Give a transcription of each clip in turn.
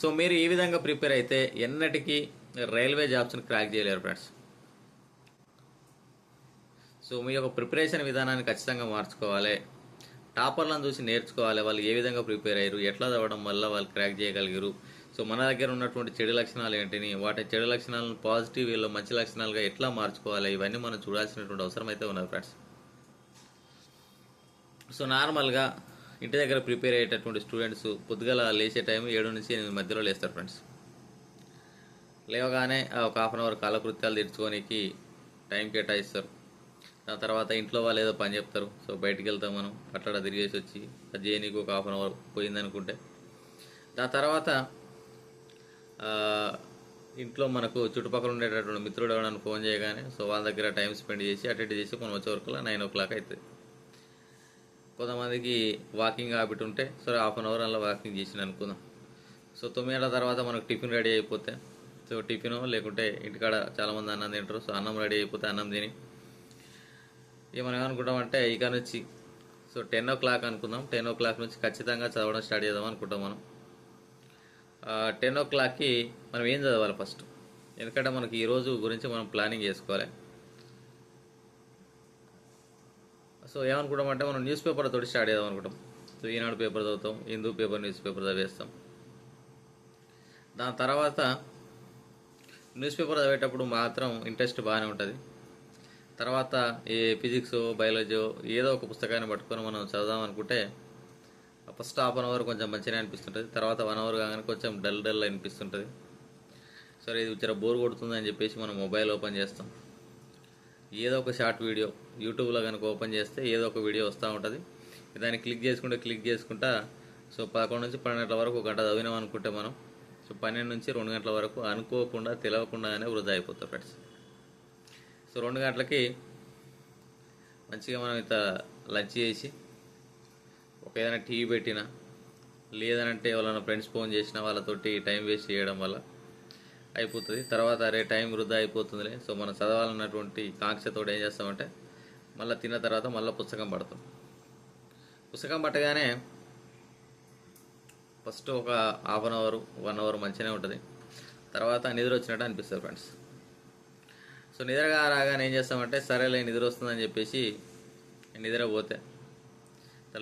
So మీరు ఈ విధంగా ప్రిపేర్ అయితే ఎన్నటికీ రైల్వే జాబ్స్ని క్రాక్ చేయలేరు ఫ్రెండ్స్. సో మీ యొక్క ప్రిపరేషన్ విధానాన్ని ఖచ్చితంగా మార్చుకోవాలి. టాపర్లను చూసి నేర్చుకోవాలి. వాళ్ళు ఏ విధంగా ప్రిపేర్ అయ్యారు? ఎట్లా చదవడం వల్ల వాళ్ళు క్రాక్ చేయగలిగారు? సో మన దగ్గర ఉన్నటువంటి చెడు లక్షణాలు ఏంటిని? వాటి చెడు లక్షణాలను పాజిటివ్ వీళ్ళు మంచి లక్షణాలుగా ఎట్లా మార్చుకోవాలి? ఇవన్నీ మనం చూడాల్సినటువంటి అవసరం అయితే ఉన్నది ఫ్రెండ్స్. సో నార్మల్గా ఇంటి దగ్గర ప్రిపేర్ అయ్యేటటువంటి స్టూడెంట్స్ పొద్దుగల లేచే టైం ఏడు నుంచి ఎనిమిది మధ్యలో లేస్తారు ఫ్రెండ్స్. లేవగానే ఒక హాఫ్ అన్ అవర్ కాలకృత్యాలు తీర్చుకోనికి టైం కేటాయిస్తారు. దాని తర్వాత ఇంట్లో వాళ్ళు ఏదో పని చెప్తారు. సో బయటికి వెళ్తాం మనం. అట్లా తిరిగేసి వచ్చి అది చేయనీకి ఒక హాఫ్ అన్ అవర్ పోయిందనుకుంటే. దాని తర్వాత ఇంట్లో మనకు చుట్టుపక్కల ఉండేటటువంటి మిత్రుడు ఎవరైనా ఫోన్ చేయగానే సో వాళ్ళ దగ్గర టైం స్పెండ్ చేసి అటు ఇటు చేసి మనం వచ్చే వరకు నైన్ ఓ క్లాక్ అవుతుంది కొంతమందికి వాకింగ్ హ్యాబిట్ ఉంటే సరే హాఫ్ అన్ అవర్ అలా వాకింగ్ చేసిన అనుకుందాం. సో తొమ్మిది తర్వాత మనకు టిఫిన్ రెడీ అయిపోతే సో టిఫిన్ లేకుంటే ఇంటికాడ చాలామంది అన్నం తింటారు సో అన్నం రెడీ అయిపోతే అన్నం తిని. ఏమని అనుకుంటామంటే ఏమనుకుంటామంటే ఇక నుంచి సో టెన్ ఓ క్లాక్ అనుకుందాం. టెన్ ఓ క్లాక్ నుంచి ఖచ్చితంగా చదవడం స్టార్ట్ చేద్దాం అనుకుంటాం మనం. టెన్ ఓ క్లాక్కి మనం ఏం చదవాలి ఫస్ట్? ఎందుకంటే మనకి ఈ రోజు గురించి మనం ప్లానింగ్ చేసుకోవాలి. సో ఏమనుకుంటామంటే మనం న్యూస్ పేపర్ తోటి స్టార్ట్ చేద్దాం అనుకుంటాం. సో ఈనాడు పేపర్ చదువుతాం హిందూ పేపర్ న్యూస్ పేపర్ చదివేస్తాం. దాని తర్వాత న్యూస్ పేపర్ చదివేటప్పుడు మాత్రం ఇంట్రెస్ట్ బాగానే ఉంటుంది. తర్వాత ఏ ఫిజిక్స్ బయాలజీ ఏదో ఒక పుస్తకాన్ని పట్టుకొని మనం చదుదాం అనుకుంటే ఫస్ట్ హాఫ్ అన్ అవర్ కొంచెం మంచిగా అనిపిస్తుంటుంది. తర్వాత వన్ అవర్ కాగానే కొంచెం డల్ డల్ అనిపిస్తుంటుంది. సరే ఇది జర బోర్ కొడుతుంది అని చెప్పేసి మనం మొబైల్ ఓపెన్ చేస్తాం. ఏదో ఒక షార్ట్ వీడియో యూట్యూబ్లో కనుక ఓపెన్ చేస్తే ఏదో ఒక వీడియో వస్తూ ఉంటుంది. దాన్ని క్లిక్ చేసుకుంటే క్లిక్ చేసుకుంటా సో పదకొండు నుంచి పన్నెండు గంటల వరకు ఒక గంట చదివినాం అనుకుంటే మనం సో పన్నెండు నుంచి రెండు గంటల వరకు అనుకోకుండా తెలియకుండానే వృధా అయిపోతాం ఫ్రెండ్స్. సో రెండు గంటలకి మంచిగా మనం ఇంత లంచ్ చేసి ఒక ఏదైనా టీవీ పెట్టినా లేదనంటే ఎవరైనా ఫ్రెండ్స్ ఫోన్ చేసినా వాళ్ళతోటి టైం వేస్ట్ చేయడం వల్ల అయిపోతుంది. తర్వాత అరే టైం వృధా అయిపోతుందిలే. సో మనం చదవాలన్నటువంటి కాంక్షతో ఏం చేస్తామంటే మళ్ళీ తిన్న తర్వాత మళ్ళీ పుస్తకం పడతాం. పుస్తకం పట్టగానే ఫస్ట్ ఒక half an hour one hour మంచిగానే ఉంటుంది. తర్వాత నిద్ర వచ్చినట్టు అనిపిస్తుంది ఫ్రెండ్స్ సో నిద్రగా రాగానే ఏం చేస్తామంటే సరేలే నిద్ర వస్తుందని చెప్పేసి నిద్ర పోతే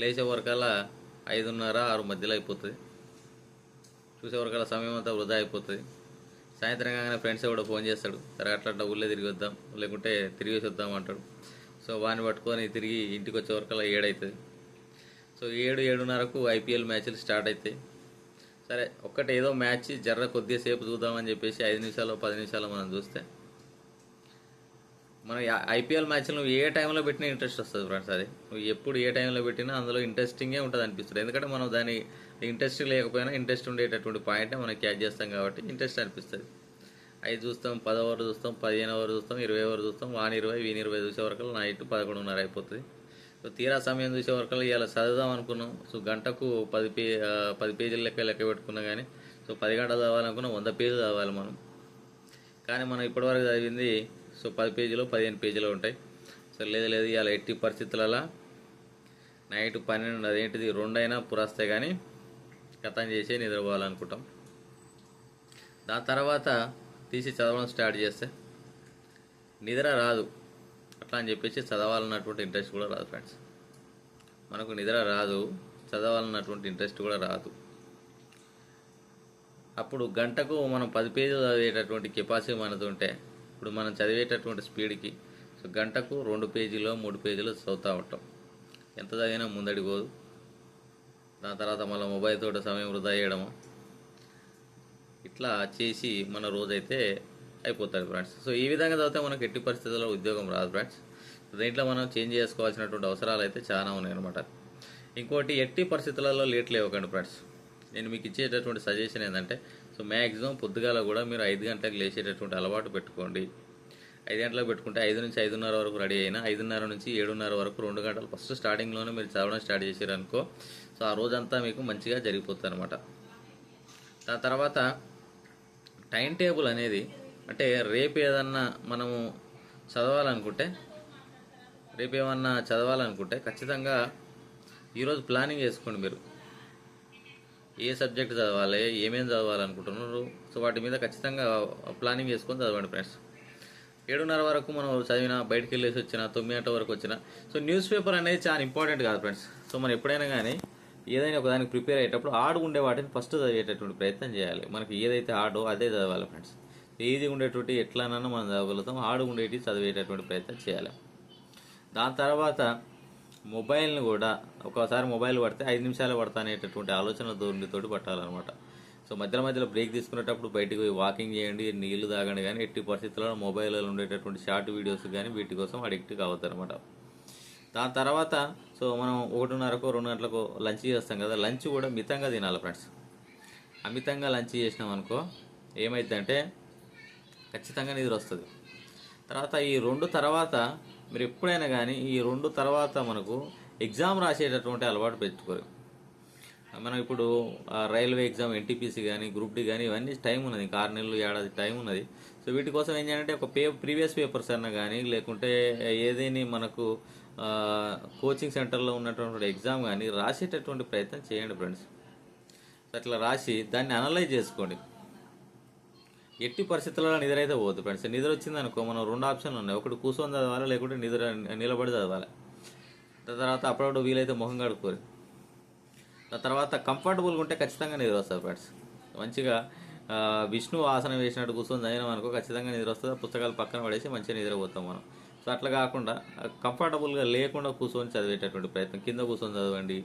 లేచే వరకల్లా ఐదున్నర ఆరు మధ్యలో అయిపోతుంది. చూసే వరకల్లా సమయం అంతా వృధా అయిపోతుంది. సాయంత్రం కాగానే ఫ్రెండ్స్ కూడా ఫోన్ చేస్తాడు. సరే అట్లా అట్లా ఊళ్ళో తిరిగి వద్దాం లేకుంటే తిరిగి వద్దాం అంటాడు. సో వాడిని పట్టుకొని తిరిగి ఇంటికి వచ్చే అలా ఏడవుతుంది సో ఏడు ఏడున్నరకు ఐపీఎల్ మ్యాచ్లు స్టార్ట్ అవుతాయి సరే ఒక్కటి ఏదో మ్యాచ్ జర్ర కొద్దిసేపు చూద్దామని చెప్పేసి ఐదు నిమిషాలు పది నిమిషాలు మనం చూస్తే. మనం ఐపీఎల్ మ్యాచ్లు నువ్వు ఏ టైంలో పెట్టినా ఇంట్రెస్ట్ వస్తుంది ఫ్రెండ్స్ అది. నువ్వు ఎప్పుడు ఏ టైంలో పెట్టినా అందులో ఇంట్రెస్టింగే ఉంటుంది అనిపిస్తుంది ఎందుకంటే మనం దాని ఇంట్రెస్ట్ లేకపోయినా ఇంట్రెస్ట్ ఉండేటటువంటి పాయింట్ మనం క్యాచ్ చేస్తాం కాబట్టి ఇంట్రెస్ట్ అనిపిస్తుంది. ఐదు చూస్తాం పదవరు ఓవర్ చూస్తాం పదిహేను ఓవర్ చూస్తాం ఇరవై ఓవర్ చూస్తాం వాని ఇరవై వీని ఇరవై చూసే వరకు నైట్ పదకొండున్నర అయిపోతుంది. సో తీరా సమయం చూసే వరకు ఇలా చదువుదాం అనుకున్నాం. సో గంటకు పది పే పది పేజీల లెక్క లెక్క పెట్టుకున్నా కానీ సో పది గంటలు చదవాలనుకున్నాం వంద పేజీలు చదవాలి మనం. కానీ మనం ఇప్పటివరకు చదివింది సో పది పేజీలు పదిహేను పేజీలు ఉంటాయి. సో లేదు లేదు ఇలా ఎట్టి పరిస్థితులలో నైట్ పన్నెండు అదేంటిది రెండైనా పురాస్తే కానీ కథం చేసి నిద్రపోవాలనుకుంటాం. దాని తర్వాత తీసి చదవడం స్టార్ట్ చేస్తే నిద్ర రాదు. అట్లా అని చెప్పేసి చదవాలన్నటువంటి ఇంట్రెస్ట్ కూడా రాదు ఫ్రెండ్స్. మనకు నిద్ర రాదు చదవాలన్నటువంటి ఇంట్రెస్ట్ కూడా రాదు. అప్పుడు గంటకు మనం పది పేజీలు చదివేటటువంటి కెపాసిటీ మనది ఉంటే ఇప్పుడు మనం చదివేటటువంటి స్పీడ్కి సో గంటకు రెండు పేజీలో మూడు పేజీలు చదువుతూ ఉంటాం. ఎంత చదివినా ముందడి పోదు. దాని తర్వాత మళ్ళీ మొబైల్ తోటి సమయం వృధా చేయడము. ఇట్లా చేసి మన రోజైతే అయిపోతుంది ఫ్రెండ్స్. సో ఈ విధంగా చదివితే మనకు ఎట్టి పరిస్థితుల్లో ఉద్యోగం రాదు ఫ్రెండ్స్. దీంట్లో మనం చేంజ్ చేసుకోవాల్సినటువంటి అవసరాలు అయితే చాలా ఉన్నాయి అనమాట ఇంకోటి ఎట్టి పరిస్థితులలో లేట్ లేవకండి ఫ్రెండ్స్. నేను మీకు ఇచ్చేటటువంటి సజెషన్ ఏంటంటే సో మ్యాక్సిమం పొద్దుగాల కూడా మీరు ఐదు గంటలకు లేచేటటువంటి అలవాటు పెట్టుకోండి. ఐదు గంటలకు పెట్టుకుంటే ఐదు నుంచి ఐదున్నర వరకు రెడీ అయినా ఐదున్నర నుంచి ఏడున్నర వరకు రెండు గంటలు ఫస్ట్ స్టార్టింగ్లోనే మీరు చదవడం స్టార్ట్ చేశారనుకో సో ఆ రోజంతా మీకు మంచిగా జరిగిపోతుంది అనమాట దాని తర్వాత టైం టేబుల్ అనేది అంటే రేపు ఏదన్నా మనము చదవాలనుకుంటే రేపు ఏమన్నా చదవాలనుకుంటే ఖచ్చితంగా ఈరోజు ప్లానింగ్ చేసుకోండి మీరు. ఏ సబ్జెక్ట్ చదవాలి ఏమేమి చదవాలనుకుంటున్నారు సో వాటి మీద ఖచ్చితంగా ప్లానింగ్ చేసుకొని చదవండి ఫ్రెండ్స్. ఏడున్నర వరకు మనం చదివిన బయటికి వెళ్ళేసి వచ్చిన తొమ్మిది గంటల వరకు వచ్చిన. సో న్యూస్ పేపర్ అనేది చాలా ఇంపార్టెంట్ కాదు ఫ్రెండ్స్. సో మనం ఎప్పుడైనా కానీ ఏదైనా ఒక దానికి ప్రిపేర్ అయ్యేటప్పుడు ఆడు ఉండే వాటిని ఫస్ట్ చదివేటటువంటి ప్రయత్నం చేయాలి. మనకి ఏదైతే ఆడో అదే చదవాలి ఫ్రెండ్స్. ఈజీ ఉండేటువంటి ఎట్లానన్నా మనం చదవగలుగుతాం. ఆడు ఉండేటి చదివేటటువంటి ప్రయత్నం చేయాలి. దాని తర్వాత మొబైల్ని కూడా ఒకసారి మొబైల్ పడితే ఐదు నిమిషాలు పడతా అనేటటువంటి ఆలోచన ధోరణితోటి పట్టాలన్నమాట. సో మధ్యలో మధ్యలో బ్రేక్ తీసుకునేటప్పుడు బయటికి పోయి వాకింగ్ చేయండి నీళ్ళు తాగండి కానీ ఎట్టి పరిస్థితుల్లో మొబైల్లో ఉండేటటువంటి షార్ట్ వీడియోస్ కానీ వీటి కోసం అడిక్ట్ కావద్దు అనమాట దాని తర్వాత సో మనం ఒకటిన్నరకు రెండు గంటలకు లంచ్ చేస్తాం కదా లంచ్ కూడా మితంగా తినాలి ఫ్రెండ్స్. అమితంగా లంచ్ చేసినాం అనుకో ఏమైందంటే ఖచ్చితంగా నిద్ర వస్తుంది. తర్వాత ఈ రెండు తర్వాత మీరు ఎప్పుడైనా కానీ ఈ రెండు తర్వాత మనకు ఎగ్జామ్ రాసేటటువంటి అలవాటు పెట్టుకోరు. మనం ఇప్పుడు ఆ, రైల్వే ఎగ్జామ్ ఎన్టీపీసీ కానీ గ్రూప్ డి కానీ ఇవన్నీ టైం ఉన్నది. ఇంకా ఆరు నెలలు ఏడాది టైం ఉన్నది. సో వీటి కోసం ఏం చేయాలంటే ఒక పే ప్రీవియస్ పేపర్స్ అన్నా కానీ లేకుంటే ఏదేని మనకు కోచింగ్ సెంటర్లో ఉన్నటువంటి ఎగ్జామ్ కానీ రాసేటటువంటి ప్రయత్నం చేయండి ఫ్రెండ్స్. అట్లా రాసి దాన్ని అనలైజ్ చేసుకోండి. ఎట్టి పరిస్థితుల్లో నిద్ర అయితే పోదు ఫ్రెండ్స్. నిద్ర వచ్చింది అనుకో మనం రెండు ఆప్షన్లు ఉన్నాయి. ఒకటి కూర్చొని చదవాలి లేకుంటే నిద్ర నిలబడి చదవాలి. తర్వాత అప్పుడప్పుడు వీలైతే ముఖం కడుక్కోరు తర్వాత కంఫర్టబుల్గా ఉంటే ఖచ్చితంగా నిద్ర వస్తుంది ఫ్రెండ్స్ మంచిగా విష్ణు ఆసనం వేసినట్టు కూర్చొని చదివినాం అనుకో ఖచ్చితంగా నిద్ర వస్తుంది పుస్తకాలు పక్కన పడేసి మంచిగా నిద్రపోతాం మనం. సో అట్లా కాకుండా కంఫర్టబుల్గా లేకుండా కూర్చొని చదివేటటువంటి ప్రయత్నం కింద కూర్చొని చదవండి.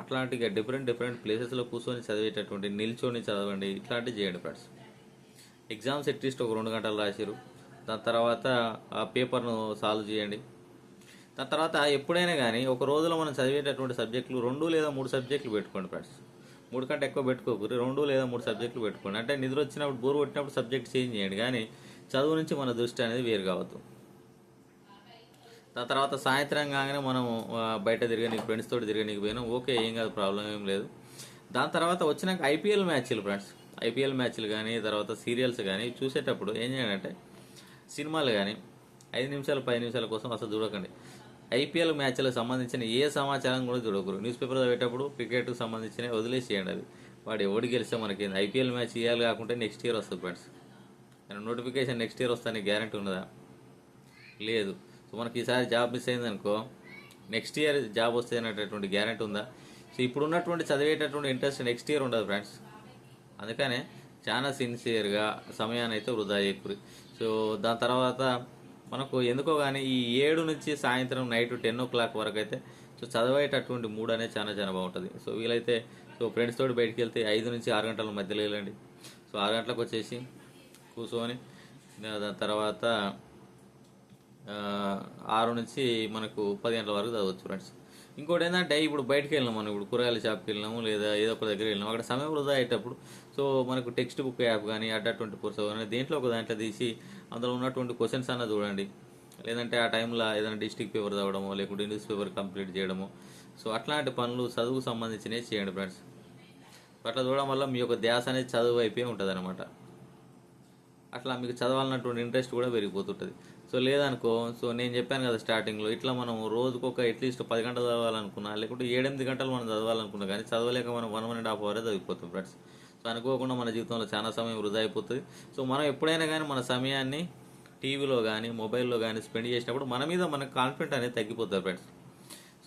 అట్లాంటిగా అట్లాంటి డిఫరెంట్ డిఫరెంట్ ప్లేసెస్లో కూర్చొని చదివేటటువంటి నిల్చొని చదవండి. ఇట్లాంటివి చేయండి ఫ్రెండ్స్ ఎగ్జామ్స్ అట్లీస్ట్ ఒక రెండు గంటలు రాసిరు దాని తర్వాత ఆ పేపర్ను సాల్వ్ చేయండి. దాని తర్వాత ఎప్పుడైనా కానీ ఒక రోజులో మనం చదివేటటువంటి సబ్జెక్టులు రెండు లేదా మూడు సబ్జెక్టులు పెట్టుకోండి ఫ్రెండ్స్ మూడు కంటే ఎక్కువ పెట్టుకోకూడదు. రెండు లేదా మూడు సబ్జెక్టులు పెట్టుకోండి. అంటే నిద్ర వచ్చినప్పుడు బోరు కొట్టినప్పుడు సబ్జెక్ట్ చేంజ్ చేయండి. కానీ చదువు నుంచి మన దృష్టి అనేది వేరు కావద్దు. దాని తర్వాత సాయంత్రం కాగానే మనం బయట తిరగనీకి ఫ్రెండ్స్ తోటి తిరగనీకి పోయినాం. ఓకే ఏం కాదు ప్రాబ్లం ఏం లేదు. దాని తర్వాత వచ్చినాక ఐపీఎల్ మ్యాచ్లు ఫ్రెండ్స్ ఐపీఎల్ మ్యాచ్లు కానీ తర్వాత సీరియల్స్ కానీ చూసేటప్పుడు ఏం చేయాలంటే సినిమాలు కానీ ఐదు నిమిషాలు పది నిమిషాల కోసం అసలు చూడకండి. ఐపీఎల్ మ్యాచ్లకు సంబంధించిన ఏ సమాచారం కూడా చూడకూడదు. న్యూస్ పేపర్ చదివేటప్పుడు క్రికెట్కి సంబంధించిన వదిలేసేయండి అది వాడు ఎవడు గెలిస్తే మనకి ఐపీఎల్ మ్యాచ్ ఇవ్వాలి కాకుంటే నెక్స్ట్ ఇయర్ వస్తుంది ఫ్రెండ్స్. నోటిఫికేషన్ నెక్స్ట్ ఇయర్ వస్తానికి గ్యారంటీ ఉన్నదా? లేదు. సో మనకి ఈసారి జాబ్ మిస్ అయిందనుకో నెక్స్ట్ ఇయర్ జాబ్ వస్తే అనేటటువంటి గ్యారంటీ ఉందా? సో ఇప్పుడు ఉన్నటువంటి చదివేటటువంటి ఇంట్రెస్ట్ నెక్స్ట్ ఇయర్ ఉండదు ఫ్రెండ్స్. అందుకనే చాలా సిన్సియర్గా సమయాన్ని అయితే వృధా చేయకూరి సో దాని తర్వాత మనకు ఎందుకో కానీ ఈ ఏడు నుంచి సాయంత్రం నైట్ టెన్ ఓ క్లాక్ వరకు అయితే సో చదివేటటువంటి మూడ్ అనేది చాలా చాలా బాగుంటుంది. సో వీలైతే సో ఫ్రెండ్స్ తోటి బయటికి వెళ్తే ఐదు నుంచి ఆరు గంటల మధ్యలో వెళ్ళండి. సో ఆరు గంటలకు వచ్చేసి కూర్చొని దాని తర్వాత ఆరు నుంచి మనకు పది గంటల వరకు చదవచ్చు ఫ్రెండ్స్. ఇంకోటి ఏంటంటే ఇప్పుడు బయటకు వెళ్ళినాం మనం ఇప్పుడు కూరగాయల షాప్కి వెళ్ళినాము లేదా ఏదో ఒక దగ్గర వెళ్ళినాం అక్కడ సమయం వృధా అయ్యేటప్పుడు సో మనకు టెక్స్ట్ బుక్ యాప్ కానీ అడ్డా ట్వంటీ ఫోర్ సెవెన్ దేంట్లో ఒక దాంట్లో తీసి అందులో ఉన్నటువంటి క్వశ్చన్స్ అన్న చూడండి. లేదంటే ఆ టైంలో ఏదైనా డిస్టిక్ పేపర్ చదవడమో లేకుంటే న్యూస్ పేపర్ కంప్లీట్ చేయడమో. సో అట్లాంటి పనులు చదువుకు సంబంధించినవి చేయండి ఫ్రెండ్స్ అట్లా చూడడం వల్ల మీ యొక్క ధ్యాస అనేది చదువు అయిపోయి ఉంటుంది అట్లా మీకు చదవాలన్నటువంటి ఇంట్రెస్ట్ కూడా పెరిగిపోతుంటుంది. సో లేదనుకో సో నేను చెప్పాను కదా స్టార్టింగ్లో ఇట్లా మనం రోజుకు ఒక అట్లీస్ట్ పది గంటలు చదవాలనుకున్నా లేకుంటే ఏడెనిమిది గంటలు మనం చదవాలనుకున్నా కానీ చదవలేక మనం వన్ వన్ అండ్ హాఫ్ అవరే చదివిపోతాం ఫ్రెండ్స్ సో అనుకోకుండా మన జీవితంలో చాలా సమయం వృధా అయిపోతుంది. సో మనం ఎప్పుడైనా కానీ మన సమయాన్ని టీవీలో కానీ మొబైల్లో కానీ స్పెండ్ చేసినప్పుడు మన మీద మనకు కాన్ఫిడెంట్ అనేది తగ్గిపోతుంది ఫ్రెండ్స్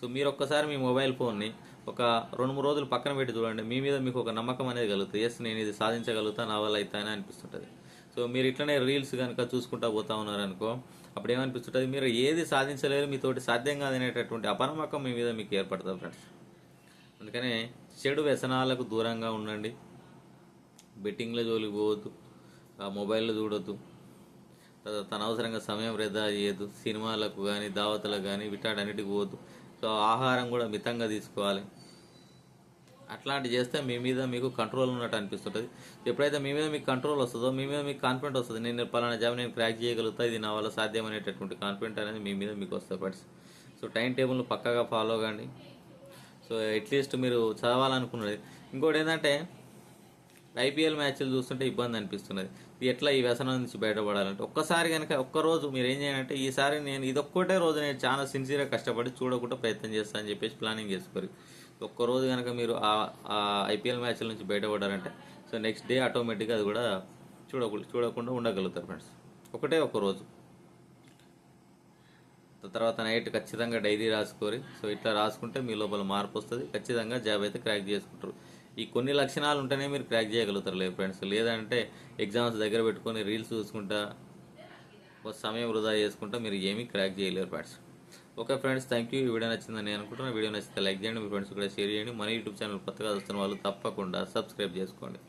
సో మీరు ఒక్కసారి మీ మొబైల్ ఫోన్ని ఒక రెండు మూడు రోజులు పక్కన పెట్టి చూడండి మీ మీద మీకు ఒక నమ్మకం అనేది కలుగుతుంది. ఎస్ నేను ఇది సాధించగలుగుతాను నా వల్ల అవుతానని అనిపిస్తుంటుంది. సో మీరు ఇట్లనే రీల్స్ కనుక చూసుకుంటా పోతా ఉన్నారనుకో అప్పుడు ఏమనిపిస్తుంటుంది మీరు ఏది సాధించలేరు మీతోటి సాధ్యం కాదనేటటువంటి అపనమ్మకం మీ మీద మీకు ఏర్పడుతుంది ఫ్రెండ్స్. అందుకనే చెడు వ్యసనాలకు దూరంగా ఉండండి. బెట్టింగ్లో జోలికి పోవద్దు ఆ మొబైల్లో చూడొద్దు తర్వాత అవసరంగా సమయం వృధా చేయొద్దు సినిమాలకు కానీ దావతలకు కానీ వీటాడన్నిటికి పోవద్దు. సో ఆహారం కూడా మితంగా తీసుకోవాలి. అట్లాంటి చేస్తే మీ మీద మీకు కంట్రోల్ ఉన్నట్టు అనిపిస్తుంటుంది. ఎప్పుడైతే మీ మీద మీకు కంట్రోల్ వస్తుందో మీ మీద మీకు కాన్ఫిడెంట్ వస్తుంది నేను పలానా జాబ్ నేను క్రాక్ చేయగలుగుతా ఇది నా వల్ల సాధ్యం అనేటటువంటి కాన్ఫిడెంట్ అనేది మీ మీద మీకు వస్తుంది ఫ్రెండ్స్ సో టైం టేబుల్ను పక్కగా ఫాలో కండి. సో అట్లీస్ట్ మీరు చదవాలనుకున్నది. ఇంకోటి ఏంటంటే ఐపీఎల్ మ్యాచ్లు చూస్తుంటే ఇబ్బంది అనిపిస్తున్నది. ఎట్లా ఈ వ్యసనం నుంచి బయటపడాలంటే? ఒక్కసారి కనుక ఒక్క రోజు మీరు ఏం చేయాలంటే ఈసారి నేను ఇదొక్కటే రోజు నేను చాలా సిన్సియర్గా కష్టపడి చూడకుండా ప్రయత్నం చేస్తాను అని చెప్పేసి ప్లానింగ్ చేసుకోరు. ఒక్కరోజు కనుక మీరు ఆ ఐపీఎల్ మ్యాచ్ల నుంచి బయటపడారంటే సో నెక్స్ట్ డే ఆటోమేటిక్గా అది కూడా చూడకుండా చూడకుండా ఉండగలుగుతారు ఫ్రెండ్స్. ఒకటే ఒక రోజు తర్వాత నైట్ ఖచ్చితంగా డైరీ రాసుకోరి సో ఇట్లా రాసుకుంటే మీ లోపల మార్పు వస్తుంది. ఖచ్చితంగా జాబ్ అయితే క్రాక్ చేసుకుంటారు. ఈ కొన్ని లక్షణాలు ఉంటేనే మీరు క్రాక్ చేయగలుగుతారు లేదు ఫ్రెండ్స్. లేదంటే ఎగ్జామ్స్ దగ్గర పెట్టుకొని రీల్స్ చూసుకుంటా సమయం వృధా చేసుకుంటా మీరు ఏమీ క్రాక్ చేయలేరు friends. Okay friends thank you ఈ వీడియో నచ్చిందని నేను అనుకుంటున్నాను. వీడియో నచ్చితే లైక్ చేయండి మీ ఫ్రెండ్స్ కూడా షేర్ చేయండి. మన యూట్యూబ్ ఛానల్ కొత్తగా వస్తున్న వాళ్ళు తప్పకుండా సబ్స్క్రైబ్ చేసుకోండి.